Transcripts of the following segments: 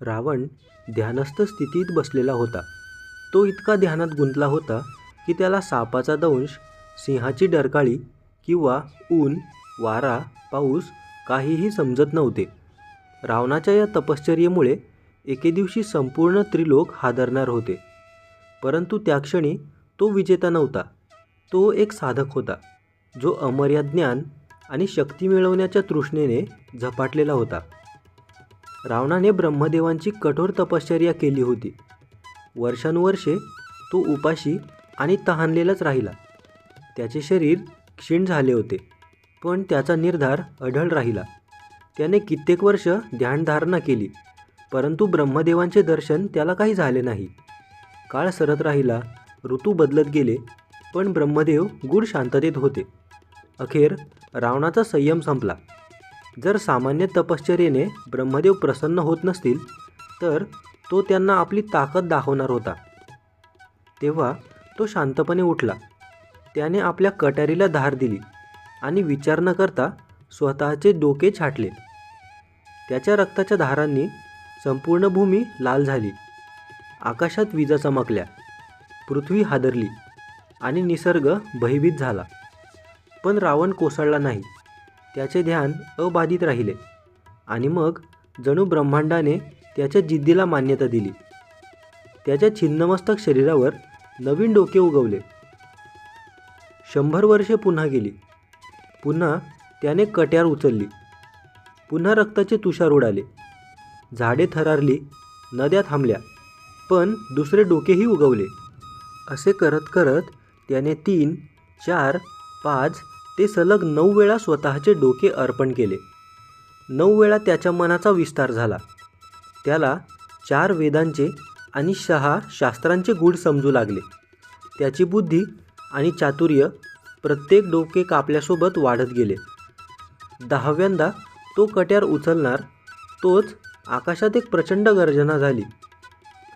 रावण ध्यानस्थ स्थितीत बसलेला होता. तो इतका ध्यानात गुंतला होता की त्याला सापाचा दंश सिंहाची डरकाळी किंवा ऊन वारा पाऊस काहीही समजत नव्हते. रावणाच्या या तपश्चर्येमुळे एके दिवशी संपूर्ण त्रिलोक हादरणार होते. परंतु त्या क्षणी तो विजेता नव्हता. तो एक साधक होता जो अमर्याद ज्ञान आणि शक्ती मिळवण्याच्या तृष्णेने झपाटलेला होता. रावणाने ब्रह्मदेवांची कठोर तपश्चर्या केली होती. वर्षानुवर्षे तो उपाशी आणि तहानलेलाच राहिला. त्याचे शरीर क्षीण झाले होते पण त्याचा निर्धार अढळ राहिला. त्याने कित्येक वर्ष ध्यानधारणा केली परंतु ब्रह्मदेवांचे दर्शन त्याला काही झाले नाही. काळ सरत राहिला ऋतू बदलत गेले पण ब्रह्मदेव गूढ शांततेत होते. अखेर रावणाचा संयम संपला. जर सामान्य तपश्चर्येने ब्रह्मदेव प्रसन्न होत नसतील तर तो त्यांना आपली ताकद दाखवणार होता. तेव्हा तो शांतपणे उठला. त्याने आपल्या कटारीला धार दिली आणि विचार न करता स्वतःचे डोके छाटले. त्याच्या रक्ताच्या धारांनी संपूर्ण भूमी लाल झाली. आकाशात विजा चमकल्या. पृथ्वी हादरली आणि निसर्ग भयभीत झाला. पण रावण कोसळला नाही. त्याचे ध्यान अबाधित राहिले. आणि मग जणू ब्रह्मांडाने त्याच्या जिद्दीला मान्यता दिली. त्याच्या छिन्नमस्तक शरीरावर नवीन डोके उगवले. शंभर वर्षे पुन्हा गेली. पुन्हा त्याने कट्यार उचलली. पुन्हा रक्ताचे तुषार उडाले. झाडे थरारली नद्या थांबल्या पण दुसरे डोकेही उगवले. असे करत करत त्याने तीन चार पाच ते सलग नऊ वेळा स्वतःचे डोके अर्पण केले. नऊ वेळा त्याच्या मनाचा विस्तार झाला. त्याला चार वेदांचे आणि सहा शास्त्रांचे गूढ समजू लागले. त्याची बुद्धी आणि चातुर्य प्रत्येक डोके कापल्यासोबत वाढत गेले. दहाव्यांदा तो कट्यार उचलणार तोच आकाशात एक प्रचंड गर्जना झाली.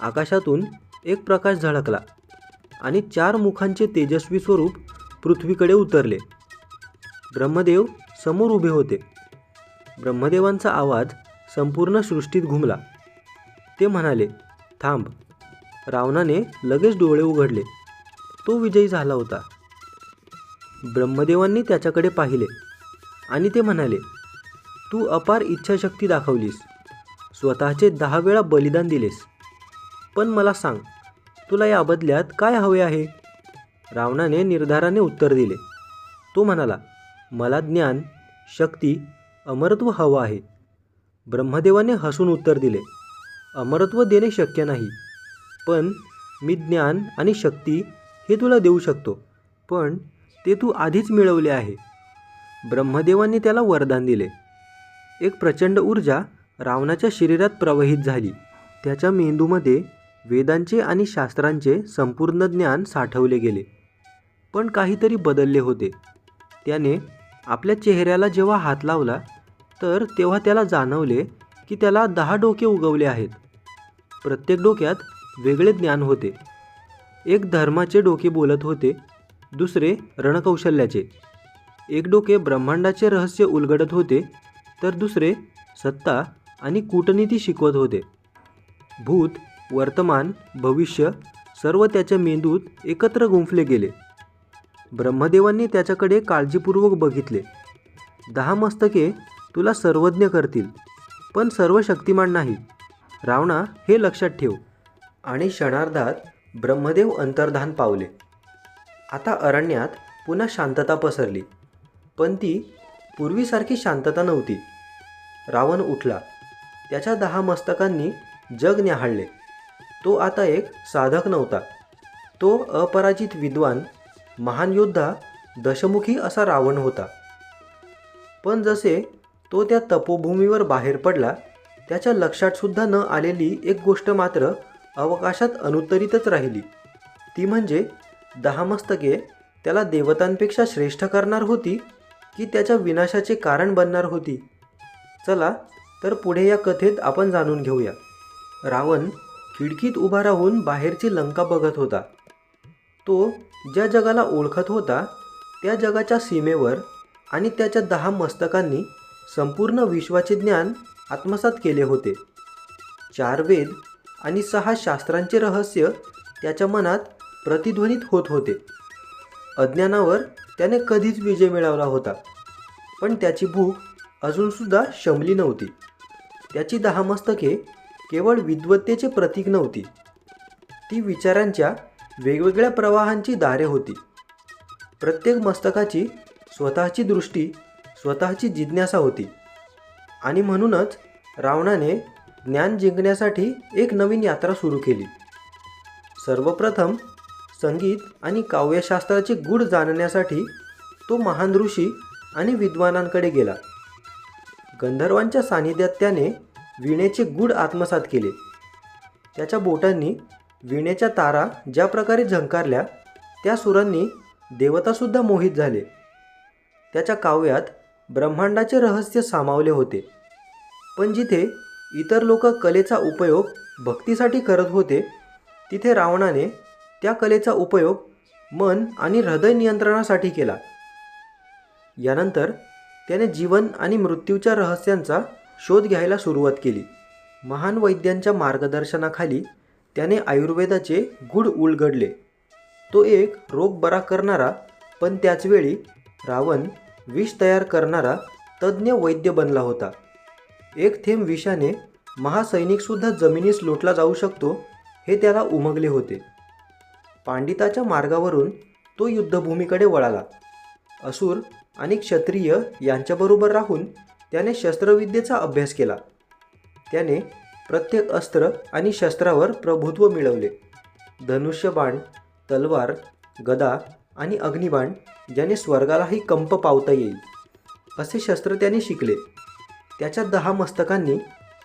आकाशातून एक प्रकाश झळकला आणि चार मुखांचे तेजस्वी स्वरूप पृथ्वीकडे उतरले. ब्रह्मदेव समोर उभे होते. ब्रह्मदेवांचा आवाज संपूर्ण सृष्टीत घुमला. ते म्हणाले थांब. रावणाने लगेच डोळे उघडले. तो विजयी झाला होता. ब्रह्मदेवांनी त्याच्याकडे पाहिले आणि ते म्हणाले तू अपार इच्छाशक्ती दाखवलीस. स्वतःचे दहा वेळा बलिदान दिलेस. पण मला सांग तुला या बदल्यात काय हवे आहे? रावणाने निर्धाराने उत्तर दिले. तो म्हणाला मला ज्ञान शक्ती अमरत्व हवं आहे. ब्रह्मदेवाने हसून उत्तर दिले अमरत्व देणे शक्य नाही. पण मी ज्ञान आणि शक्ती हे तुला देऊ शकतो. पण ते तू आधीच मिळवले आहे. ब्रह्मदेवाने त्याला वरदान दिले. एक प्रचंड ऊर्जा रावणाच्या शरीरात प्रवाहित झाली. त्याच्या मेंदूमध्ये वेदांचे आणि शास्त्रांचे संपूर्ण ज्ञान साठवले गेले. पण काहीतरी बदलले होते. त्याने आपल्या चेहऱ्याला जेव्हा हात लावला तर तेव्हा त्याला जाणवले की त्याला दहा डोके उगवले आहेत. प्रत्येक डोक्यात वेगळे ज्ञान होते. एक धर्माचे डोके बोलत होते दुसरे रणकौशल्याचे. एक डोके ब्रह्मांडाचे रहस्य उलगडत होते तर दुसरे सत्ता आणि कूटनीती शिकवत होते. भूत वर्तमान भविष्य सर्व त्याच्या मेंदूत एकत्र गुंफले गेले. ब्रह्मदेवांनी त्याच्याकडे काळजीपूर्वक बघितले. दहा मस्तके तुला सर्वज्ञ करतील पण सर्व शक्तिमान नाही. रावणा हे लक्षात ठेव. आणि क्षणार्धात ब्रह्मदेव अंतर्धान पावले. आता अरण्यात पुन्हा शांतता पसरली पण ती पूर्वीसारखी शांतता नव्हती. रावण उठला. त्याच्या दहा मस्तकांनी जग न्याहाळले तो आता एक साधक नव्हता. तो अपराजित विद्वान महान योद्धा दशमुखी असा रावण होता. पण जसे तो त्या तपोभूमीवर बाहेर पडला त्याच्या लक्षातसुद्धा न आलेली एक गोष्ट मात्र अवकाशात अनुत्तरितच राहिली. ती म्हणजे दहा मस्तके त्याला देवतांपेक्षा श्रेष्ठ करणार होती की त्याच्या विनाशाचे कारण बनणार होती? चला तर पुढे या कथेत आपण जाणून घेऊया. रावण खिडकीत उभा राहून बाहेरची लंका बघत होता. तो ज्या जगाला ओळखत होता त्या जगाच्या सीमेवर आणि त्याच्या दहा मस्तकांनी संपूर्ण विश्वाचे ज्ञान आत्मसात केले होते. चार वेद आणि सहा शास्त्रांचे रहस्य त्याच्या मनात प्रतिध्वनित होत होते. अज्ञानावर त्याने कधीच विजय मिळवला होता. पण त्याची भूक अजूनसुद्धा शमली नव्हती. त्याची दहा मस्तके केवळ विद्वत्तेचे प्रतीक नव्हती. ती विचारांच्या वेगवेगळ्या प्रवाहांची दारे होती. प्रत्येक मस्तकाची स्वतःची दृष्टी स्वतःची जिज्ञासा होती. आणि म्हणूनच रावणाने ज्ञान जिंकण्यासाठी एक नवीन यात्रा सुरू केली. सर्वप्रथम संगीत आणि काव्यशास्त्राचे गूढ जाणण्यासाठी तो महान ऋषी आणि विद्वानांकडे गेला. गंधर्वांच्या सानिध्यात त्याने वीणेचे गूढ आत्मसात केले. त्याच्या बोटांनी विण्याच्या तारा ज्या प्रकारे झंकारल्या त्या सुरांनी देवतासुद्धा मोहित झाले. त्याच्या काव्यात ब्रह्मांडाचे रहस्य सामावले होते. पण जिथे इतर लोक कलेचा उपयोग भक्तीसाठी करत होते तिथे रावणाने त्या कलेचा उपयोग मन आणि हृदय नियंत्रणासाठी केला. यानंतर त्याने जीवन आणि मृत्यूच्या रहस्यांचा शोध घ्यायला सुरुवात केली. महान वैद्यांच्या मार्गदर्शनाखाली त्याने आयुर्वेदाचे गूढ उलगडले. तो एक रोग बरा करणारा पण त्याचवेळी रावण विष तयार करणारा तज्ज्ञ वैद्य बनला होता. एक थेंब विषाने महासैनिकसुद्धा जमिनीस लोटला जाऊ शकतो हे त्याला उमगले होते. पांडिताच्या मार्गावरून तो युद्धभूमीकडे वळाला. असुर आणि क्षत्रिय यांच्याबरोबर राहून त्याने शस्त्रविद्येचा अभ्यास केला. त्याने प्रत्येक अस्त्र आणि शस्त्रावर प्रभुत्व मिळवले. धनुष्यबाण तलवार गदा आणि अग्निबाण ज्याने स्वर्गालाही कंप पावता येईल असे शस्त्र त्याने शिकले. त्याच्या दहा मस्तकांनी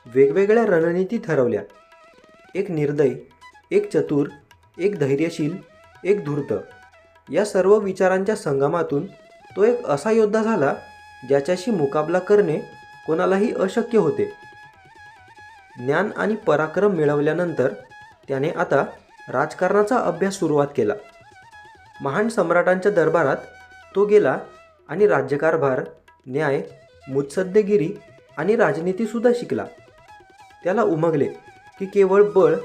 वेगवेगळ्या रणनीती ठरवल्या. एक निर्दय एक चतुर एक धैर्यशील एक धूर्त. या सर्व विचारांच्या संगमातून तो एक असा योद्धा झाला ज्याच्याशी मुकाबला करणे कोणालाही अशक्य होते. ज्ञान आणि पराक्रम मिळवल्यानंतर त्याने आता राजकारणाचा अभ्यास सुरुवात केला. महान सम्राटांच्या दरबारात तो गेला आणि राज्यकारभार न्याय मुत्सद्देगिरी आणि राजनीतीसुद्धा शिकला. त्याला उमगले की केवळ बळ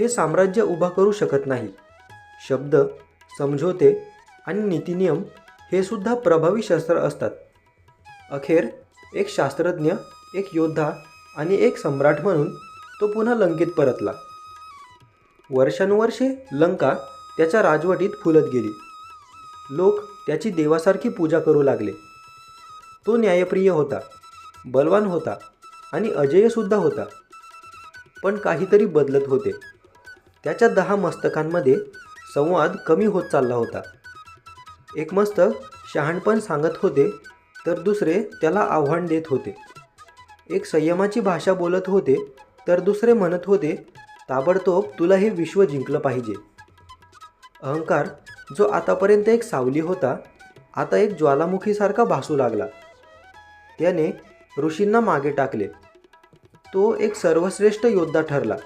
हे साम्राज्य उभा करू शकत नाही. शब्द समझोते आणि नीतिनियम हे सुद्धा प्रभावी शस्त्र असतात. अखेर एक शास्त्रज्ञ एक योद्धा आणि एक सम्राट म्हणून तो पुन्हा लंकेत परतला. वर्षानुवर्षे लंका त्याच्या राजवटीत फुलत गेली. लोक त्याची देवासारखी पूजा करू लागले. तो न्यायप्रिय होता बलवान होता आणि अजयसुद्धा होता. पण काहीतरी बदलत होते. त्याच्या दहा मस्तकांमध्ये संवाद कमी होत चालला होता. एक मस्तक शहाणपण सांगत होते तर दुसरे त्याला आव्हान देत होते. एक संयमाची भाषा बोलत होते तर दुसरे म्हणत होते ताबडतोब तुला हे विश्व जिंकलं पाहिजे. अहंकार जो आतापर्यंत एक सावली होता आता एक ज्वालामुखीसारखा भासू लागला. त्याने ऋषींना मागे टाकले. तो एक सर्वश्रेष्ठ योद्धा ठरला.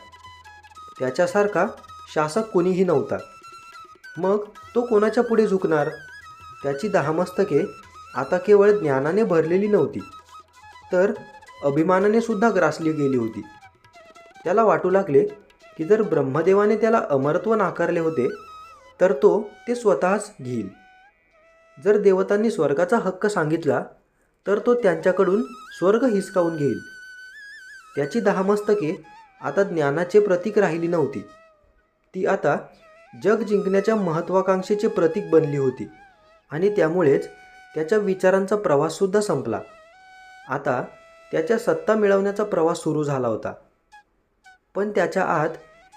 त्याच्यासारखा शासक कोणीही नव्हता. मग तो कोणाच्या पुढे झुकणार? त्याची दहा मस्तके आता केवळ ज्ञानाने भरलेली नव्हती. तर अभिमानाने सुद्धा ग्रासली गेली होती. त्याला वाटू लागले की जर ब्रह्मदेवाने त्याला अमरत्व नाकारले होते तर तो ते स्वतःच घेईल. जर देवतांनी स्वर्गाचा हक्क सांगितला तर तो त्यांच्याकडून स्वर्ग हिसकावून घेईल. त्याची दहा मस्तके आता ज्ञानाचे प्रतीक राहिली नव्हती. ती आता जग जिंकण्याच्या महत्त्वाकांक्षेचे प्रतीक बनली होती आणि त्यामुळेच त्याच्या विचारांचा प्रवाससुद्धा संपला. आता त्याच्या सत्ता मिळवण्याचा प्रवास सुरू झाला होता. पण त्याच्या आत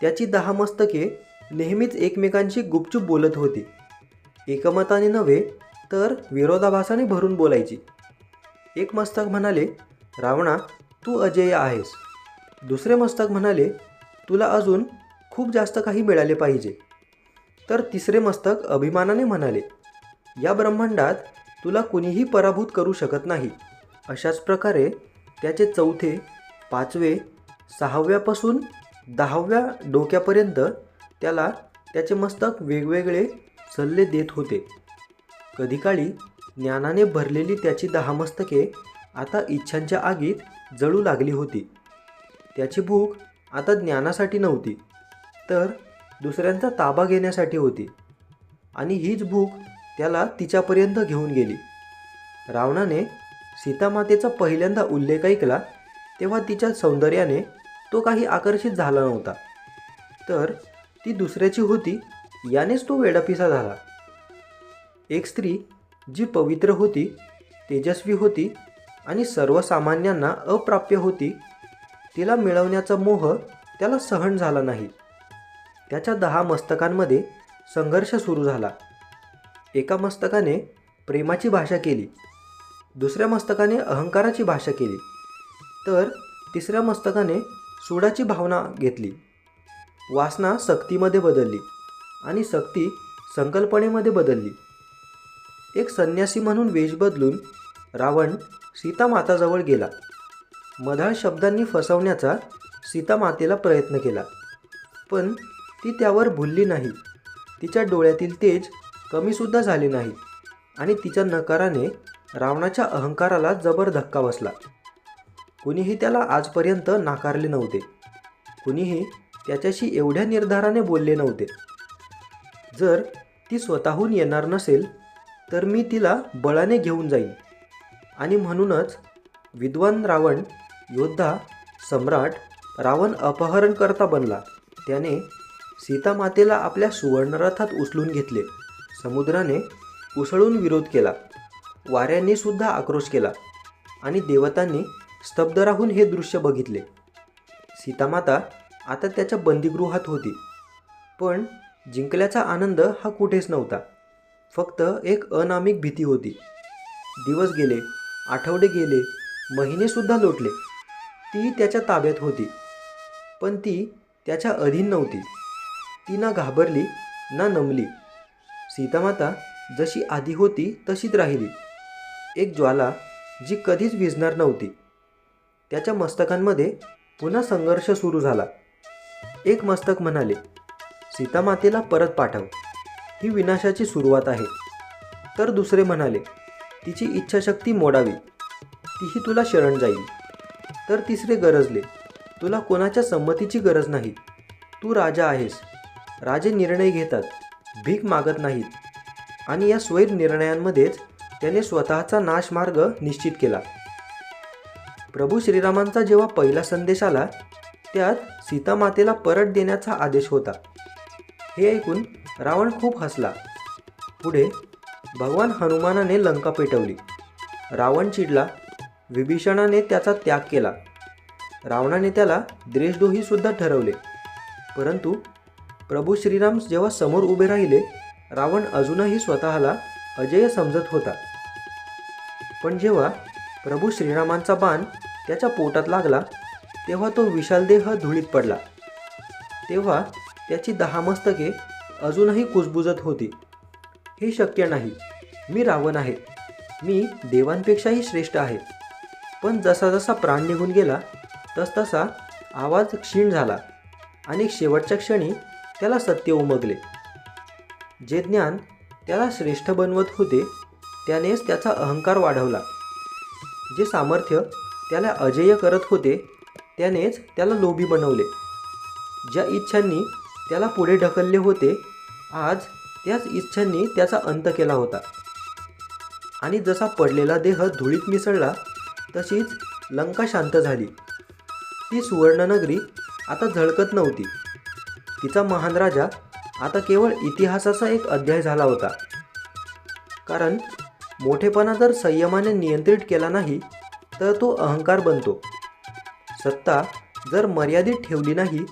त्याची दहा मस्तके नेहमीच एकमेकांशी गुपचूप बोलत होती. एकमताने नव्हे तर विरोधाभासाने भरून बोलायची. एक मस्तक म्हणाले रावणा तू अजेय आहेस. दुसरे मस्तक म्हणाले तुला अजून खूप जास्त काही मिळाले पाहिजे. तर तिसरे मस्तक अभिमानाने म्हणाले या ब्रह्मांडात तुला कुणीही पराभूत करू शकत नाही. अशाच प्रकारे त्याचे चौथे पाचवे सहाव्यापासून दहाव्या डोक्यापर्यंत त्याला त्याचे मस्तक वेगवेगळे सल्ले देत होते. कधीकाळी ज्ञानाने भरलेली त्याची दहा मस्तके आता इच्छांच्या आगीत जळू लागली होती. त्याची भूक आता ज्ञानासाठी नव्हती तर दुसऱ्यांचा ताबा घेण्यासाठी होती. आणि हीच भूक त्याला तिच्यापर्यंत घेऊन गेली. रावणाने सीतामातेचा पहिल्यांदा उल्लेख ऐकला तेव्हा तिच्या सौंदर्याने तो काही आकर्षित झाला नव्हता. तर ती दुसऱ्याची होती यानेच तो वेडापिसा झाला. एक स्त्री जी पवित्र होती तेजस्वी होती आणि सर्वसामान्यांना अप्राप्य होती तिला मिळवण्याचा मोह त्याला सहन झाला नाही. त्याच्या दहा मस्तकांमध्ये संघर्ष सुरू झाला. एका मस्तकाने प्रेमाची भाषा केली. दुसऱ्या मस्तकाने अहंकाराची भाषा केली. तर तिसऱ्या मस्तकाने सुडाची भावना घेतली. वासना सक्तीमध्ये बदलली आणि सक्ती संकल्पनेमध्ये बदलली. एक संन्यासी म्हणून वेश बदलून रावण सीतामाताजवळ गेला. मधाळ शब्दांनी फसवण्याचा सीतामातेला प्रयत्न केला. पण ती त्यावर भुलली नाही. तिच्या डोळ्यातील तेज कमीसुद्धा झाले नाही आणि तिच्या नकाराने रावणाच्या अहंकाराला जबर धक्का बसला. कुणीही त्याला आजपर्यंत नाकारले नव्हते. कुणीही त्याच्याशी एवढ्या निर्धाराने बोलले नव्हते. जर ती स्वतःहून येणार नसेल तर मी तिला बळाने घेऊन जाईन. आणि म्हणूनच विद्वान रावण योद्धा सम्राट रावण अपहरणकर्ता बनला. त्याने सीतामातेला आपल्या सुवर्णरथात उचलून घेतले. समुद्राने उसळून विरोध केला. वाऱ्यांनी सुद्धा आक्रोश केला आणि देवतांनी स्तब्ध राहून हे दृश्य बघितले. सीतामाता आता त्याच्या बंदीगृहात होती. पण जिंकल्याचा आनंद हा कुठेच नव्हता. फक्त एक अनामिक भीती होती. दिवस गेले आठवडे गेले महिनेसुद्धा लोटले. ती त्याच्या ताब्यात होती. पण ती त्याच्या अधीन नव्हती. ती ना घाबरली ना नमली. सीतामाता जशी आधी होती तशीच राहिली. एक ज्वाला जी कधीच विझणार नव्हती. त्याच्या मस्तकांमध्ये पुन्हा संघर्ष सुरू झाला. एक मस्तक म्हणाले सीतामातेला परत पाठव. ही विनाशाची सुरुवात आहे. तर दुसरे म्हणाले तिची इच्छाशक्ती मोडावी. तीही तुला शरण जाईल. तर तिसरे गरजले तुला कोणाच्या संमतीची गरज नाही. तू राजा आहेस. राजे निर्णय घेतात भीक मागत नाहीत. आणि या स्वैर निर्णयांमध्येच त्याने स्वतःचा नाशमार्ग निश्चित केला. प्रभू श्रीरामांचा जेव्हा पहिला संदेश आला त्यात सीतामातेला परत देण्याचा आदेश होता. हे ऐकून रावण खूप हसला. पुढे भगवान हनुमानाने लंका पेटवली. रावण चिडला. विभीषणाने त्याचा त्याग केला. रावणाने त्याला द्रेशद्रोहीसुद्धा ठरवले. परंतु प्रभू श्रीराम जेव्हा समोर उभे राहिले रावण अजूनही स्वतःला अजय समजत होता. पण जेव्हा प्रभू श्रीरामांचा बाण त्याच्या पोटात लागला तेव्हा तो विशाल देह धुळीत पडला. तेव्हा त्याची दहा मस्तके अजूनही कुजबुजत होती. हे शक्य नाही. मी रावण आहे. मी देवांपेक्षाही श्रेष्ठ आहे. पण जसा जसा प्राण निघून गेला तसतसा आवाज क्षीण झाला आणि शेवटच्या क्षणी त्याला सत्य उमगले. जे ज्ञान त्याला श्रेष्ठ बनवत होते त्यानेच त्याचा अहंकार वाढवला. जे सामर्थ्य त्याला अजेय करत होते त्यानेच त्याला लोभी बनवले. ज्या इच्छांनी त्याला पुढे ढकलले होते आज त्याच इच्छांनी त्याचा अंत केला होता. आणि जसा पडलेला देह धुळीत मिसळला तशीच लंका शांत झाली. ती सुवर्णनगरी आता झळकत नव्हती. तिचा महान राजा आता केवळ इतिहासाचा एक अध्याय झाला होता. कारण मोठेपणा जर संयमाने नियंत्रित केला नाही तर तो अहंकार बनतो. सत्ता जर मर्यादित ठेवली नाही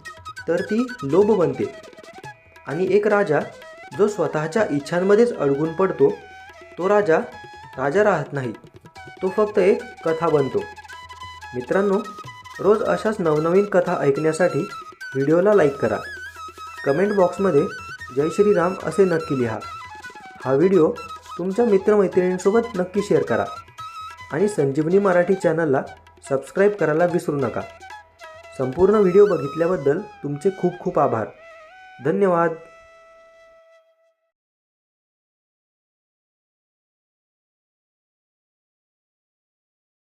तर ती लोभ बनते. आणि एक राजा जो स्वतःच्या इच्छांमध्येच अडकून पडतो तो राजा राजा राहत नाही. तो फक्त एक कथा बनतो. मित्रांनो रोज अशाच नवनवीन कथा ऐकण्यासाठी व्हिडिओला लाईक करा. कमेंट बॉक्समध्ये जय श्रीराम असे नक्की लिहा. हा व्हिडिओ तुमच्या मित्रमैत्रिणींसोबत नक्की शेअर करा. आणि संजीवनी मराठी चॅनलला सबस्क्राईब करायला विसरू नका. संपूर्ण व्हिडिओ बघितल्याबद्दल तुमचे खूप खूप आभार. धन्यवाद.